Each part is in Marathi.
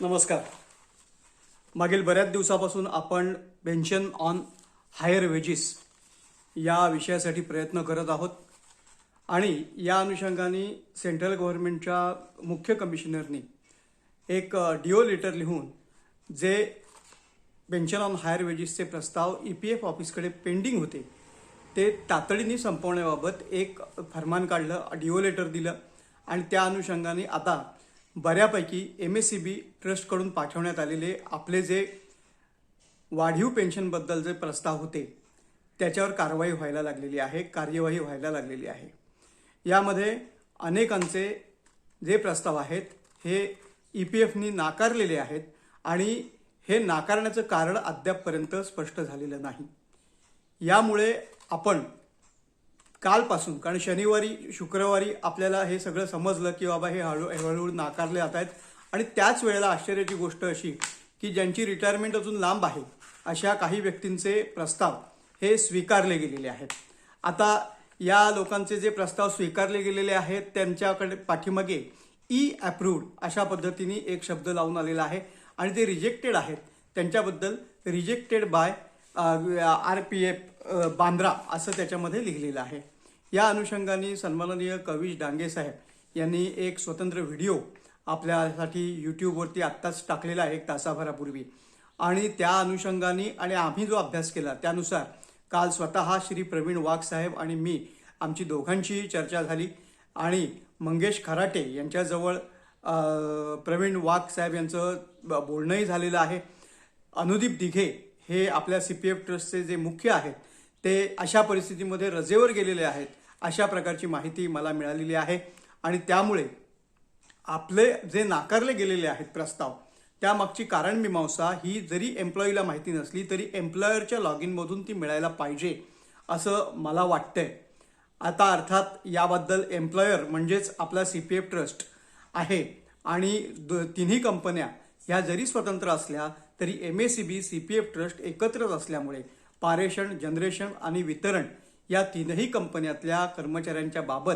नमस्कार. मागील बऱ्याच दिवसापासून आपण पेन्शन ऑन हायर वेजेस या विषयासाठी प्रयत्न करत आहोत. आणि या अनुषंगाने सेंट्रल गव्हर्नमेंटच्या मुख्य कमिशनरनी एक डिओ लेटर लिहून जे पेन्शन ऑन हायर वेजेसचे प्रस्ताव ई पी एफ ऑफिसकडे पेंडिंग होते ते तातडीने संपवण्याबाबत एक फरमान काढलं डिओ लेटर दिलं. आणि त्या अनुषंगाने आता बऱ्यापैकी एम एस सी बी ट्रस्टकडून पाठवण्यात आलेले आपले जे वाढीव पेन्शनबद्दल जे प्रस्ताव होते त्याच्यावर कारवाई व्हायला लागलेली आहे कार्यवाही व्हायला लागलेली आहे. यामध्ये अनेकांचे जे प्रस्ताव आहेत हे ई पी एफनी नाकारलेले आहेत आणि हे नाकारण्याचं कारण अद्यापपर्यंत स्पष्ट झालेलं नाही. यामुळे आपण कालपासून कारण शनिवारी शुक्रवारी आपल्याला हे सगळं समजलं की बाबा हे हळू हळूहळू नाकारले जात आहेत. आणि त्याच वेळेला आश्चर्याची गोष्ट अशी की ज्यांची रिटायरमेंट अजून लांब आहे अशा काही व्यक्तींचे प्रस्ताव हे स्वीकारले गेलेले आहेत. आता या लोकांचे जे प्रस्ताव स्वीकारले गेलेले आहेत त्यांच्याकडे पाठीमागे ई अप्रूव्ड अशा पद्धतीने एक शब्द लावून आलेला आहे. आणि जे रिजेक्टेड आहेत. त्यांच्याबद्दल rejected by R P F Bandra असं त्याच्यामध्ये लिहिलेलं आहे. या अनुषंगाने सन्माननीय कवीश डांगे साहेब यांनी एक स्वतंत्र व्हिडिओ आपल्यासाठी यूट्यूबवरती आत्ताच टाकलेला आहे एक तासाभरापूर्वी. आणि त्या अनुषंगाने आणि आम्ही जो अभ्यास केला त्यानुसार काल स्वतः श्री प्रवीण वाघ साहेब आणि मी आमची दोघांची चर्चा झाली आणि मंगेश खराटे यांच्याजवळ प्रवीण वाघ साहेब यांचं ब- बोलणंही झालेलं आहे. अनुदीप दिघे हे आपल्या सी पी एफ ट्रस्टचे जे मुख्य आहेत ते अशा परिस्थितीमध्ये रजेवर गेलेले आहेत अशा प्रकारची माहिती मला मिळालेली आहे. आणि त्यामुळे आपले जे नाकारले गेलेले आहेत प्रस्ताव त्यामागची कारण मीमांसा ही जरी एम्प्लॉईला माहिती नसली तरी एम्प्लॉयरच्या लॉग इनमधून ती मिळायला पाहिजे असं मला वाटतंय. आता अर्थात याबद्दल एम्प्लॉयर म्हणजेच आपला सी पी एफ ट्रस्ट आहे आणि द- तिन्ही कंपन्या ह्या जरी स्वतंत्र असल्या तरी M S C B C P F trust एकत्रच असल्यामुळे पारेषण जनरेशन आणि वितरण या तीनही कंपन्यातल्या कर्मचाऱ्यांच्या बाबत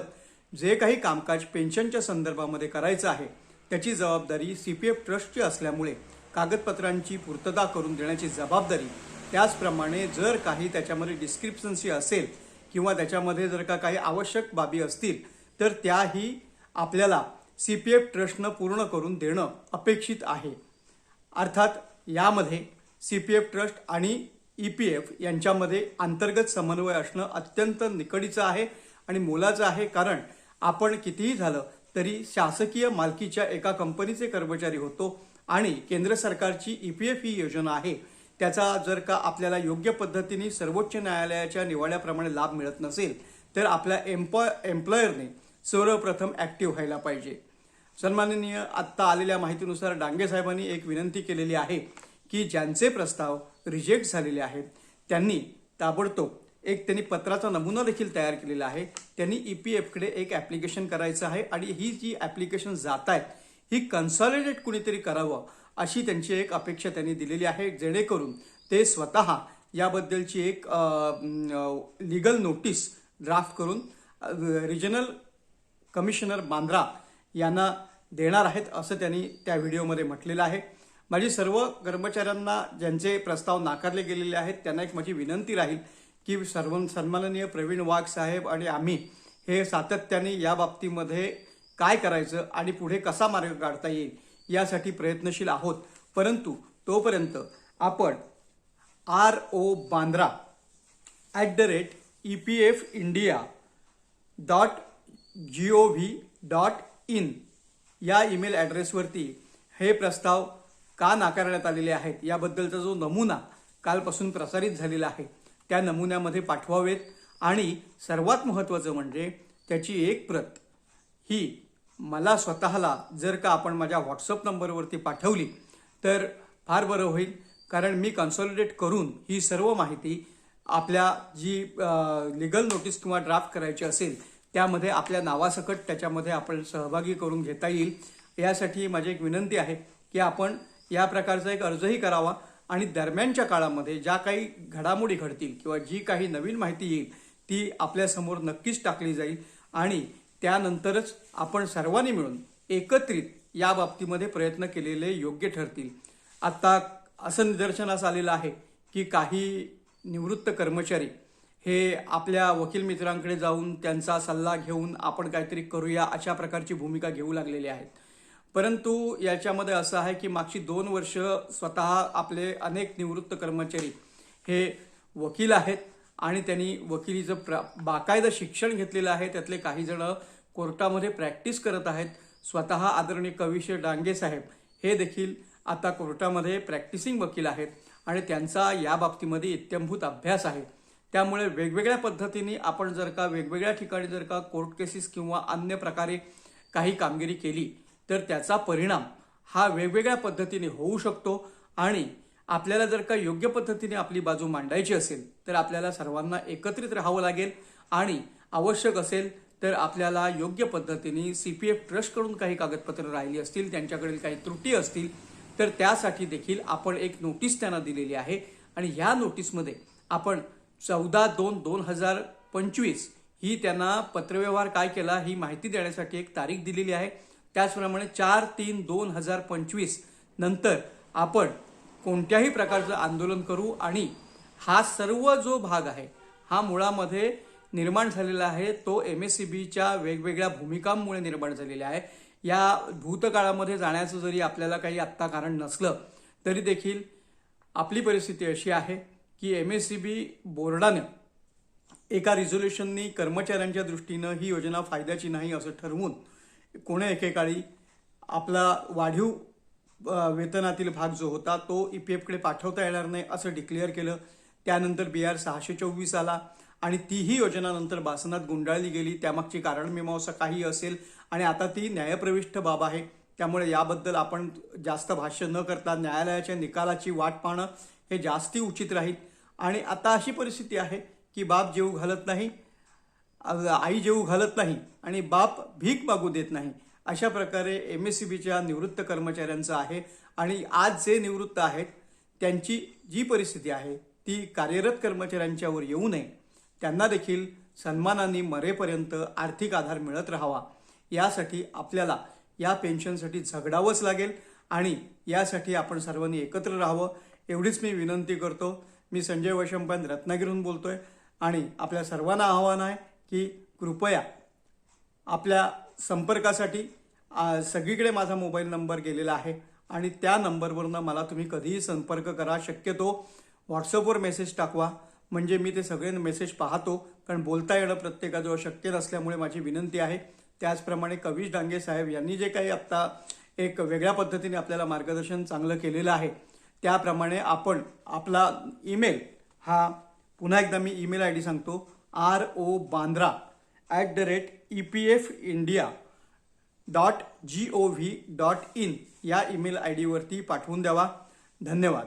जे काही कामकाज पेन्शनच्या संदर्भामध्ये करायचं आहे त्याची जबाबदारी सी पी एफ ट्रस्टची असल्यामुळे कागदपत्रांची पूर्तता करून देण्याची जबाबदारी त्याचप्रमाणे जर काही त्याच्यामध्ये डिस्क्रिप्शन्सी असेल किंवा त्याच्यामध्ये जर का काही आवश्यक बाबी असतील तर त्याही आपल्याला सी पी एफ ट्रस्टनं पूर्ण करून देणं अपेक्षित आहे. अर्थात यामध्ये सी पी एफ ट्रस्ट आणि ई पी एफ यांच्यामध्ये अंतर्गत समन्वय असणं अत्यंत निकडीचं आहे आणि मोलाचं आहे कारण आपण कितीही झालं तरी शासकीय मालकीच्या एका कंपनीचे कर्मचारी होतो आणि केंद्र सरकारची ई पी एफ ही योजना आहे. त्याचा जर का आपल्याला योग्य पद्धतीने सर्वोच्च न्यायालयाच्या निवाड्याप्रमाणे लाभ मिळत नसेल तर आपल्या एम्प्लॉय एम्प्लॉयरने सर्वप्रथम ॲक्टिव्ह व्हायला पाहिजे. सन्माननीय आत्ता आलेल्या माहितीनुसार डांगे साहेबांनी एक विनंती केलेली आहे की ज्यांचे प्रस्ताव रिजेक्ट झालेले आहेत त्यांनी ताबडतोब एक त्यांनी पत्राचा नमुना देखील तयार केलेला आहे. त्यांनी ई पी एफकडे एक ॲप्लिकेशन करायचं आहे आणि ही जी ॲप्लिकेशन जात आहेत ही कन्सॉलिडेट कुणीतरी करावं अशी त्यांची एक अपेक्षा त्यांनी दिलेली आहे. जेणेकरून ते स्वतः याबद्दलची एक लीगल नोटीस ड्राफ्ट करून रिजनल कमिशनर बांद्रा यांना देणार आहेत असं त्यांनी त्या व्हिडिओमध्ये म्हटलेलं आहे. माझी सर्व कर्मचाऱ्यांना ज्यांचे प्रस्ताव नाकारले गेलेले आहेत त्यांना एक माझी विनंती राहील की सर्व सन्माननीय प्रवीण वाघ साहेब आणि आम्ही हे सातत्याने या बाबतीमध्ये काय करायचं आणि पुढे कसा मार्ग काढता येईल यासाठी प्रयत्नशील आहोत. परंतु तोपर्यंत आपण R O Bandra at the rate E P F India dot G O V dot in या ईमेल ॲड्रेसवरती हे प्रस्ताव का नाकारण्यात आलेले आहेत? याबद्दलचा जो नमुना कालपासून प्रसारित झालेला आहे त्या नमुन्यामध्ये पाठवावेत. आणि सर्वात महत्त्वाचं म्हणजे त्याची एक प्रत. ही मला स्वतःला जर का आपण माझ्या व्हॉट्सअप नंबरवरती पाठवली तर फार बरं होईल. कारण मी कन्सॉलिडेट करून ही सर्व माहिती आपल्या जी लिगल नोटीस किंवा ड्राफ्ट करायची असेल त्यामध्ये आपल्या नावासकट त्याच्यामध्ये आपण सहभागी करून घेता येईल. यासाठी माझी एक विनंती आहे की आपण या प्रकारचा एक अर्जही करावा आणि दरम्यानच्या काळामध्ये ज्या काही घडामोडी घडतील किंवा जी काही नवीन माहिती येईल ती आपल्यासमोर नक्कीच टाकली जाईल आणि त्यानंतरच आपण सर्वांनी मिळून एकत्रित या बाबतीमध्ये प्रयत्न केलेले योग्य ठरतील. आता असं निदर्शनास आलेलं आहे की काही निवृत्त कर्मचारी हे आपल्या वकील मित्रांकडे जाऊन त्यांचा सल्ला घेऊन आपण काहीतरी करूया अशा प्रकारची भूमिका घेऊ लागलेले आहेत परंतु याच्यामध्ये असं आहे की मागची दोन वर्ष स्वतः आपले अनेक निवृत्त कर्मचारी हे वकील आहेत आणि त्यांनी वकिलीचं प्र बाकायदा शिक्षण घेतलेलं आहे. त्यातले काही जण कोर्टामध्ये प्रॅक्टिस करत आहेत. स्वतः आदरणीय कविशे डांगे साहेब हे देखील आता कोर्टामध्ये प्रॅक्टिसिंग वकील आहेत आणि त्यांचा या बाबतीमध्ये इत्यंभूत अभ्यास आहे. त्यामुळे वेगवेगळ्या पद्धतीने आपण जर का वेगवेगळ्या ठिकाणी जर का कोर्ट केसेस किंवा अन्य प्रकारे काही कामगिरी केली तर त्याचा परिणाम हा वेगवेगळ्या पद्धतीने होऊ शकतो. आणि आपल्याला जर का योग्य पद्धतीने आपली बाजू मांडायची असेल तर आपल्याला सर्वांना एकत्रित राहावं लागेल. आणि आवश्यक असेल तर आपल्याला योग्य पद्धतीने सी पी एफ ट्रस्टकडून काही कागदपत्र राहिली असतील त्यांच्याकडील काही त्रुटी असतील तर त्यासाठी देखील आपण एक नोटीस त्यांना दिलेली आहे. आणि ह्या नोटीसमध्ये आपण चौदा दोन दोन हजार पंचवीस ही त्यांना पत्रव्यवहार काय केला ही माहिती देण्यासाठी एक तारीख दिलेली आहे. त्याचप्रमाणे चार तीन दोन हजार पंचवीस नंतर आपण कोणत्याही प्रकारचं आंदोलन करू आणि हा सर्व जो भाग आहे हा मुळामध्ये निर्माण झालेला आहे तो एम एस सी बीच्या वेगवेगळ्या भूमिकांमुळे निर्माण झालेला आहे. या भूतकाळामध्ये जाण्याचं जरी आपल्याला काही आत्ता कारण नसलं तरी देखील आपली परिस्थिती अशी आहे. की एम एस सी बी बोर्डाने एका रिझोल्युशननी कर्मचाऱ्यांच्या दृष्टीनं ही योजना फायद्याची नाही असं ठरवून कोण्या एकेकाळी आपला वाढीव वेतनातील भाग जो होता तो ई पी एफकडे पाठवता येणार नाही असं डिक्लेअर केलं. त्यानंतर बी आर सहाशे चोवीस आला आणि तीही योजना नंतर बासनात गुंडाळली गेली. त्यामागची कारणमीमांसा काही असेल आणि आता ती न्यायप्रविष्ट बाब आहे. त्यामुळे याबद्दल आपण जास्त भाष्य न करता न्यायालयाच्या निकालाची वाट पाहणं हे जास्ती उचित राहील. आणि आता अशी परिस्थिती आहे की बाप जेऊ घालत नाही आई जेऊ घालत नाही आणि बाप भीक मागू देत नाही. अशा प्रकारे एम एस सी बीच्या निवृत्त कर्मचाऱ्यांचं आहे आणि आज जे निवृत्त आहेत त्यांची जी परिस्थिती आहे ती कार्यरत कर्मचाऱ्यांच्यावर येऊ नये. त्यांना देखील सन्मानाने मरेपर्यंत आर्थिक आधार मिळत राहावा. यासाठी आपल्याला या पेन्शनसाठी झगडावंच लागेल आणि यासाठी आपण सर्वांनी एकत्र राहावं एवढीच मी विनंती करतो. मी संजय वैशंपायन रत्नागिरीहून बोलतो आहे आणि आपल्या सर्वांना आव्हान आहे की कृपया आपल्या संपर्कासाठी सगळीकडे माझा मोबाईल नंबर गेलेला आहे आणि त्या नंबरवरनं मला तुम्ही कधीही संपर्क करा. शक्यतो व्हॉट्सअपवर मेसेज टाकवा. म्हणजे मी ते सगळे मेसेज पाहतो. कारण बोलता येणं प्रत्येकाजवळ शक्य नसल्यामुळे माझी विनंती आहे. त्याचप्रमाणे कवीश डांगे साहेब यांनी जे काही आत्ता एक वेगळ्या पद्धतीने आपल्याला मार्गदर्शन चांगलं केलेलं आहे त्याप्रमाणे आपण आपला ईमेल हा पुन्हा एकदा मी ईमेल आय डी सांगतो R O Bandra at the rate E P F India dot G O V dot in या ईमेल आय डीवरती पाठवून द्यावा. धन्यवाद.